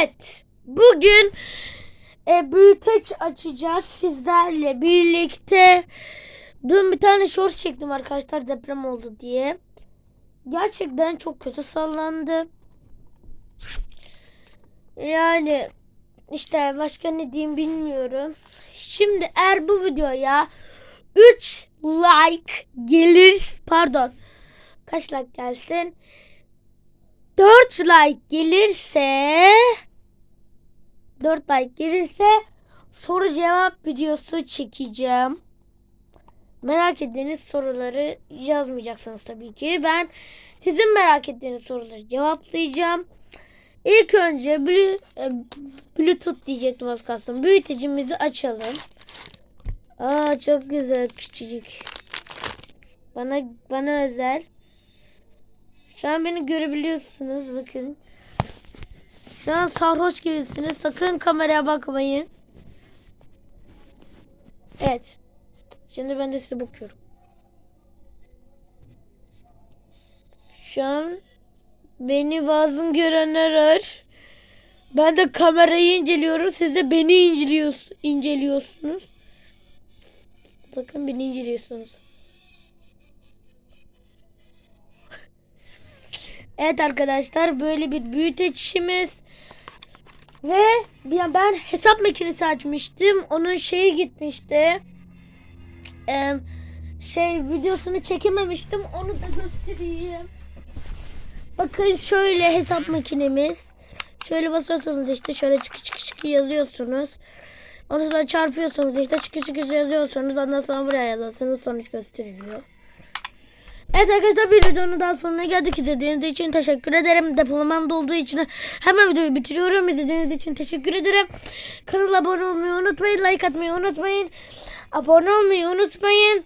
Evet. Bugün e, büyüteç açacağız sizlerle birlikte. Dün bir tane short çektim arkadaşlar deprem oldu diye. Gerçekten çok kötü sallandı. Yani işte başka ne diyeyim bilmiyorum. Şimdi eğer bu videoya 3 like gelir pardon kaç like gelsin 4 like gelirse 4 like gelirse soru cevap videosu çekeceğim. Merak ettiğiniz soruları yazmayacaksınız tabii ki. Ben sizin merak ettiğiniz soruları cevaplayacağım. İlk önce e, Bluetooth diyecektim az kalsın. Büyütecimizi açalım. Aa çok güzel küçücük. Bana bana özel. Şu an beni görebiliyorsunuz bakın. Şu an sarhoş gibisiniz. Sakın kameraya bakmayın. Evet. Şimdi ben de size bakıyorum. Şu an beni bazen görenler var. Ben de kamerayı inceliyorum. Siz de beni inceliyorsunuz. inceliyorsunuz. Bakın beni inceliyorsunuz. Evet arkadaşlar böyle bir büyüteçimiz ve ben hesap makinesi açmıştım. Onun şeyi gitmişti. Ee, şey videosunu çekememiştim. Onu da göstereyim. Bakın şöyle hesap makinemiz. Şöyle basıyorsunuz işte şöyle çıkı çıkı çıkı yazıyorsunuz. Ondan sonra çarpıyorsunuz işte çıkı çıkı yazıyorsunuz. Ondan sonra buraya yazıyorsunuz sonuç gösteriliyor. Evet arkadaşlar bir videonun daha sonuna geldik. İzlediğiniz için teşekkür ederim. Depolamam dolduğu için hemen videoyu bitiriyorum. İzlediğiniz için teşekkür ederim. Kanala abone olmayı unutmayın. Like atmayı unutmayın. Abone olmayı unutmayın.